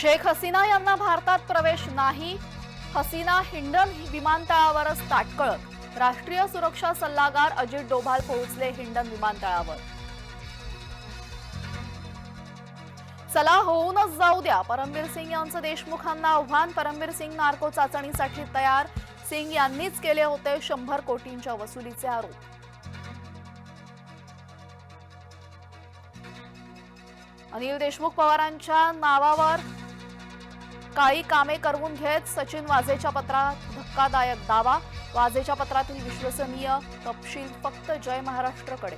शेख हसीना यांना भारतात प्रवेश नाही. हसीना हिंडन विमानतळावरच ताटकळत राष्ट्रीय सुरक्षा सल्लागार अजित डोभाल पोहोचले हिंडन विमानतळावर. चला होऊनच जाऊ द्या. परमबीर सिंग यांचं देशमुखांना आव्हान. परमबीर सिंग नार्को चाचणीसाठी तयार. सिंग यांनीच केले होते शंभर कोटींच्या वसुलीचे आरोप. अनिल देशमुख पवारांच्या नावावर काही कामे करवून घेत सचिन वाझेच्या पत्रात धक्कादायक दावा. वाझेच्या पत्रातील विश्वसनीय तपशील फक्त जय महाराष्ट्रकडे.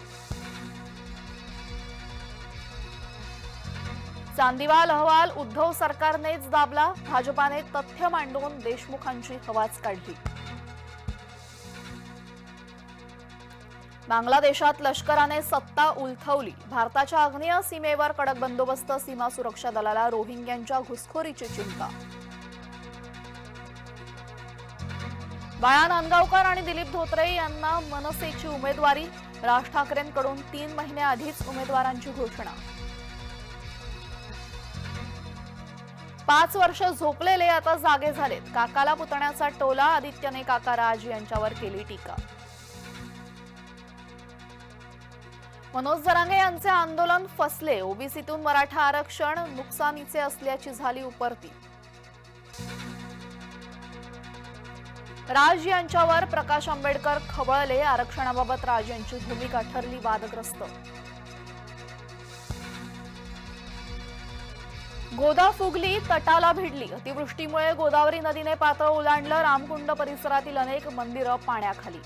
चांदीवाल अहवाल उद्धव सरकारनेच दाबला. भाजपाने तथ्य मांडून देशमुखांची हवाच काढली. बांगलादेशात लष्कराने सत्ता उलथवली. भारताच्या आग्नेय सीमेवर कडक बंदोबस्त सीमा सुरक्षा दलाला रोहिंग्यांच्या घुसखोरीची चिंता. बाळा नांदगावकर आणि दिलीप धोत्रे यांना मनसेची उमेदवारी राज ठाकरेंकडून तीन महिन्याआधीच उमेदवारांची घोषणा. पाच वर्ष झोपलेले आता जागे झालेत. काकाला पुतण्याचा टोला आदित्यने काका राज यांच्यावर केली टीका. मनोज जरांगे यांचे आंदोलन फसले. ओबीसीतून मराठा आरक्षण नुकसानीचे असल्याची झाली उपरती. राज यांच्यावर प्रकाश आंबेडकर खवळले. आरक्षणाबाबत राज यांची भूमिका ठरली वादग्रस्त. गोदा फुगली तटाला भिडली. अतिवृष्टीमुळे गोदावरी नदीने पात्र ओलांडलं. रामकुंड परिसरातील अनेक मंदिरं पाण्याखाली.